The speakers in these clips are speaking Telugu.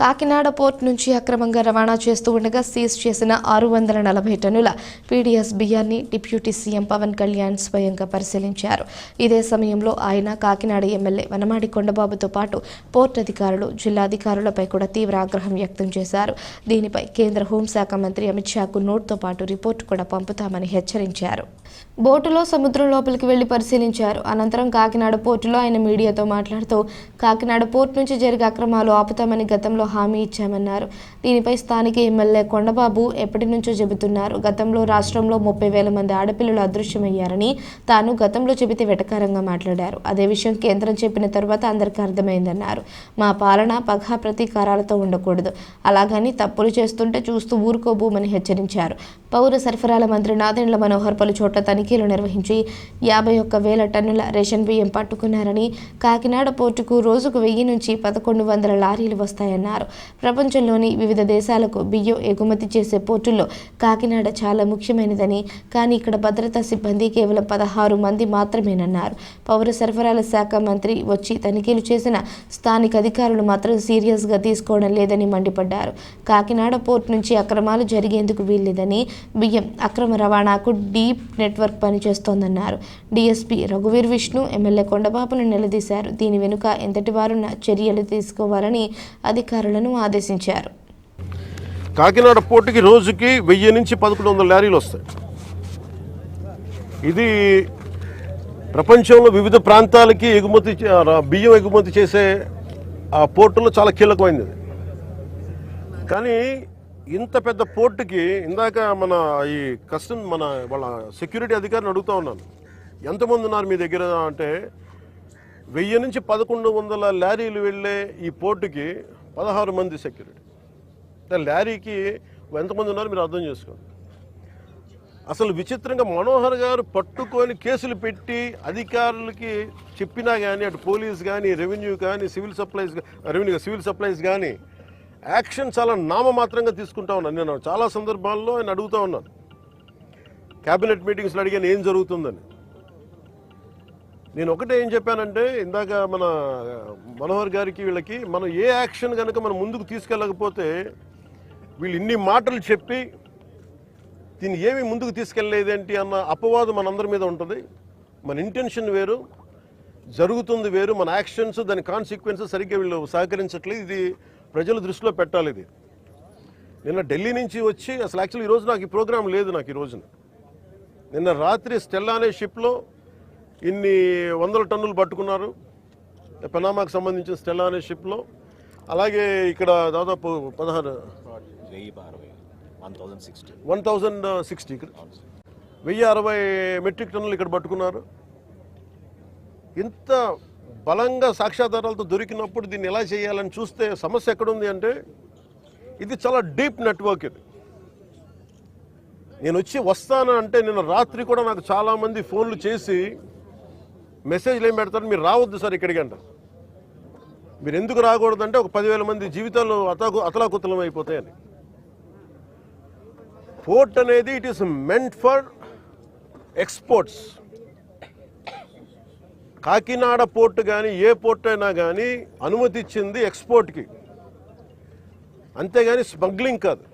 కాకినాడ పోర్ట్ నుంచి అక్రమంగా రవాణా చేస్తూ ఉండగా సీజ్ చేసిన ఆరు వందల నలభై టన్నుల పీడీఎస్ బియ్యాన్ని డిప్యూటీ సీఎం పవన్ కళ్యాణ్ స్వయంగా పరిశీలించారు. ఇదే సమయంలో ఆయన కాకినాడ ఎమ్మెల్యే వనమాడి కొండబాబుతో పాటు పోర్ట్ అధికారులు జిల్లా అధికారులపై కూడా తీవ్ర ఆగ్రహం వ్యక్తం చేశారు. దీనిపై కేంద్ర హోంశాఖ మంత్రి అమిత్ షాకు నోట్తో పాటు రిపోర్టు కూడా పంపుతామని హెచ్చరించారు. బోటులో సముద్రం లోపలికి వెళ్ళి పరిశీలించారు. అనంతరం కాకినాడ పోర్టులో ఆయన మీడియాతో మాట్లాడుతూ కాకినాడ పోర్ట్ నుంచి జరిగే అక్రమాలు ఆపుతామని గతంలో హామీ ఇచ్చామన్నారు. దీనిపై స్థానిక ఎమ్మెల్యే కొండబాబు ఎప్పటి నుంచో చెబుతున్నారు. గతంలో రాష్ట్రంలో ముప్పై వేల మంది ఆడపిల్లలు అదృశ్యమయ్యారని తాను గతంలో చెబితే వెటకారంగా మాట్లాడారు. అదే విషయం కేంద్రం చెప్పిన తర్వాత అందరికీ అర్థమైందన్నారు. మా పాలన పగ ప్రతీకారాలతో ఉండకూడదు. అలాగని తప్పులు చేస్తుంటే చూస్తూ ఊరుకోబోమని హెచ్చరించారు. పౌర సరఫరాల మంత్రి నాదెండ్ల మనోహర్ పలు చోట్ల తనిఖీలు నిర్వహించి యాభై ఒక్క వేల టన్నుల రేషన్ బియ్యం పట్టుకున్నారని కాకినాడ పోర్టుకు రోజుకు వెయ్యి నుంచి పదకొండు వందల లారీలు వస్తాయన్నారు. ప్రపంచంలోని వివిధ దేశాలకు బియ్యం ఎగుమతి చేసే పోర్టుల్లో కాకినాడ చాలా ముఖ్యమైనదని కానీ ఇక్కడ భద్రతా సిబ్బంది కేవలం పదహారు మంది మాత్రమేనన్నారు. పౌర సరఫరాల శాఖ మంత్రి వచ్చి తనిఖీలు చేసిన స్థానిక అధికారులు మాత్రం సీరియస్గా తీసుకోవడం లేదని మండిపడ్డారు. కాకినాడ పోర్ట్ నుంచి అక్రమాలు జరిగేందుకు వీల్లేదని బియ్యం అక్రమ రవాణాకు డీప్ నెట్ నెట్వర్క్ పనిచేస్తోందన్నారు డీఎస్పీ రఘువీర్ విష్ణు ఎమ్మెల్యే కొండబాబును నిలదీశారు. దీని వెనుక ఎంతటి వారున్న చర్యలు తీసుకోవాలని అధికారులను ఆదేశించారు. కాకినాడ పోర్టుకి రోజుకి వెయ్యి నుంచి పదకొండు వందల లారీలు వస్తాయి. ఇది ప్రపంచంలో వివిధ ప్రాంతాలకి ఎగుమతి చే- బియ్యం ఎగుమతి చేసే ఆ పోర్టులో చాలా కీలకమైనది. కానీ ఇంత పెద్ద పోర్టుకి ఇందాక మన ఈ కస్టమ్ మన వాళ్ళ సెక్యూరిటీ అధికారిని అడుగుతా ఉన్నాను. ఎంతమంది ఉన్నారు మీ దగ్గర అంటే వెయ్యి నుంచి పదకొండు వందల లారీలు వెళ్ళే ఈ పోర్టుకి పదహారు మంది సెక్యూరిటీ. లారీకి ఎంతమంది ఉన్నారు మీరు అర్థం చేసుకోండి. అసలు విచిత్రంగా మనోహర్ గారు పట్టుకొని కేసులు పెట్టి అధికారులకి చెప్పినా కానీ అటు పోలీస్ కానీ రెవెన్యూ కానీ civil supplies revenue civil supplies కానీ యాక్షన్ చాలా నామమాత్రంగా తీసుకుంటా ఉన్నాను నేను చాలా సందర్భాల్లో ఆయన అడుగుతా ఉన్నాను క్యాబినెట్ మీటింగ్స్లో అడిగాను ఏం జరుగుతుందని. నేను ఒకటే ఏం చెప్పానంటే ఇందాక మన మనోహర్ గారికి వీళ్ళకి మనం ఏ యాక్షన్ కనుక మనం ముందుకు తీసుకెళ్ళకపోతే వీళ్ళు ఇన్ని మాటలు చెప్పి దీన్ని ఏమి ముందుకు తీసుకెళ్ళలేదేంటి అన్న అపవాదం మనందరి మీద ఉంటుంది. మన ఇంటెన్షన్ వేరు జరుగుతుంది వేరు మన యాక్షన్స్ దాని కాన్సిక్వెన్సెస్ సరిగ్గా వీళ్ళు సహకరించట్లేదు. ఇది ప్రజల దృష్టిలో పెట్టాలి ఇది. నిన్న ఢిల్లీ నుంచి వచ్చి అసలు యాక్చువల్లీ ఈరోజు నాకు ఈ ప్రోగ్రాం లేదు నాకు ఈ రోజున. నిన్న రాత్రి స్టెల్లా అనే షిప్లో ఇన్ని వందల టన్నులు పట్టుకున్నారు. పెనామాకు సంబంధించిన స్టెల్లా అనే షిప్లో అలాగే ఇక్కడ దాదాపు పదహారు వన్ థౌజండ్ సిక్స్టీ. ఇక్కడ వెయ్యి అరవై మెట్రిక్ టన్నులు ఇక్కడ పట్టుకున్నారు. ఇంత బలంగా సాక్ష్యాధారాలతో దొరికినప్పుడు దీన్ని ఎలా చేయాలని చూస్తే సమస్య ఎక్కడుంది అంటే ఇది చాలా డీప్ నెట్వర్క్ ఇది. నేను వచ్చి వస్తాను అంటే నిన్న రాత్రి కూడా నాకు చాలామంది ఫోన్లు చేసి మెసేజ్లు ఏం పెడతారు? మీరు రావద్దు సార్ ఇక్కడికి అంటారు మీరు ఎందుకు రాకూడదంటే ఒక పదివేల మంది జీవితాలు అతకు అతలాకుతలం అయిపోతాయని. పోర్ట్ అనేది it is meant for exports. Kakinada port కానీ ఏ పోర్ట్ అయినా కానీ అనుమతి ఇచ్చింది ఎక్స్పోర్ట్కి అంతేగాని స్మగ్లింగ్ కాదు.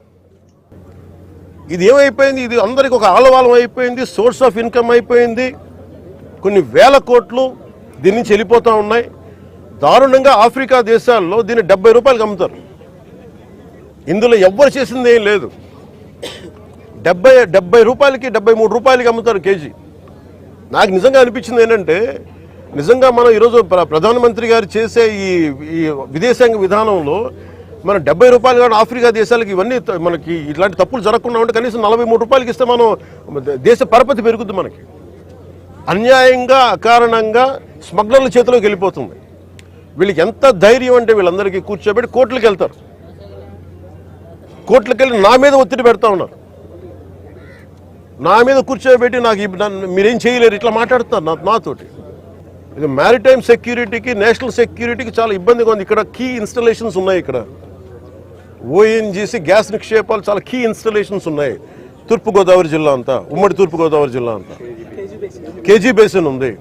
ఇది ఏమైపోయింది? ఇది అందరికి ఒక ఆలవాలం అయిపోయింది సోర్స్ ఆఫ్ ఇన్కమ్ అయిపోయింది. కొన్ని వేల కోట్లు దీని నుంచి వెళ్ళిపోతూ ఉన్నాయి. దారుణంగా ఆఫ్రికా దేశాల్లో దీన్ని డెబ్బై రూపాయలకు అమ్ముతారు. ఇందులో ఎవ్వరు చేసింది ఏం లేదు. డెబ్బై డెబ్బై రూపాయలకి డెబ్బై మూడు రూపాయలకి అమ్ముతారు కేజీ. నాకు నిజంగా అనిపించింది ఏంటంటే నిజంగా మనం ఈరోజు ప్ర- ప్రధానమంత్రి గారు చేసే ఈ ఈ విదేశాంగ విధానంలో మన డెబ్బై రూపాయలు కానీ ఆఫ్రికా దేశాలకి ఇవన్నీ మనకి ఇట్లాంటి తప్పులు జరగకుండా ఉంటే కనీసం నలభై మూడు రూపాయలకి ఇస్తే మనం దేశ పరపతి పెరుగుద్ది మనకి. అన్యాయంగా అకారణంగా స్మగ్లర్ల చేతిలోకి వెళ్ళిపోతుంది. వీళ్ళకి ఎంత ధైర్యం అంటే వీళ్ళందరికీ కూర్చోబెట్టి కోర్టులకు వెళ్తారు. కోర్టులకు వెళ్ళి నా మీద ఒత్తిడి పెడతా ఉన్నారు. నా మీద కూర్చోబెట్టి నాకు మీరేం చేయలేరు ఇట్లా మాట్లాడుతున్నారు నాతోటి. ఇది మ్యారిటైమ్ సెక్యూరిటీకి నేషనల్ సెక్యూరిటీకి చాలా ఇబ్బందిగా ఉంది. ఇక్కడ కీ ఇన్స్టలేషన్స్ ఉన్నాయి ఇక్కడ. ఓఎన్జీసీ గ్యాస్ నిక్షేపాలు చాలా కీ ఇన్స్టలేషన్స్ ఉన్నాయి. తూర్పుగోదావరి జిల్లా అంతా ఉమ్మడి తూర్పుగోదావరి జిల్లా అంతా. కేజీ బేసిన్ ఉంది.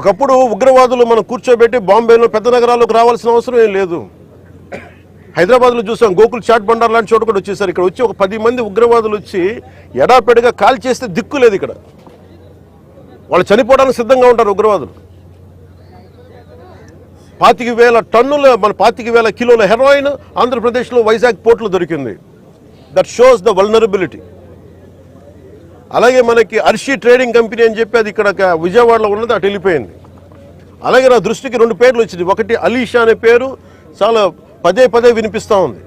ఒకప్పుడు ఉగ్రవాదులు మనం కూర్చోబెట్టి బాంబేలో పెద్ద నగరాలకు రావాల్సిన అవసరం ఏం లేదు. హైదరాబాద్లో చూసాం గోకుల్ చాట్ బండార్ లాంటి చోట కూడా వచ్చేసారు. ఇక్కడ వచ్చి ఒక పది మంది ఉగ్రవాదులు వచ్చి ఎడాపెడిగా కాల్ చేస్తే దిక్కు లేదు ఇక్కడ. వాళ్ళు చనిపోవడానికి సిద్ధంగా ఉంటారు ఉగ్రవాదులు. పాతిక వేల టన్నుల మన పాతిక వేల కిలోల హెరాయిన్ ఆంధ్రప్రదేశ్లో వైజాగ్ పోర్టులో దొరికింది. దట్ షోస్ ద వల్నరబిలిటీ అలాగే మనకి అర్షి ట్రేడింగ్ కంపెనీ అని చెప్పి అది ఇక్కడ విజయవాడలో ఉన్నది అటు వెళ్ళిపోయింది. అలాగే నా దృష్టికి రెండు పేర్లు వచ్చింది ఒకటి అలీషా అనే పేరు చాలా పదే పదే వినిపిస్తూ ఉంది.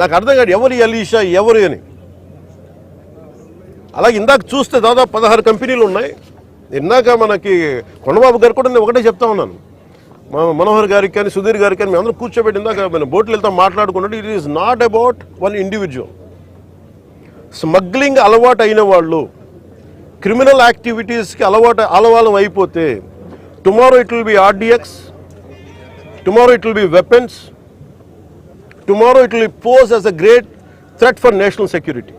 నాకు అర్థం కాదు ఎవరు అలీషా ఎవరు అని. అలాగే ఇందాక చూస్తే దాదాపు పదహారు కంపెనీలు ఉన్నాయి. ఇందాక మనకి కొండబాబు గారు కూడా నేను ఒకటే చెప్తా ఉన్నాను. మా మనోహర్ గారికి కానీ సుధీర్ గారికి కానీ మేమందరం కూర్చోబెట్టి ఇందాక మన బోట్లు వెళ్తాం మాట్లాడుకున్నట్టు it is not about one individual smuggling అలవాటు అయిన వాళ్ళు క్రిమినల్ యాక్టివిటీస్కి అలవాటు అలవాలం అయిపోతే tomorrow it will be RDX tomorrow it will be weapons tomorrow it will pose as a great threat for national security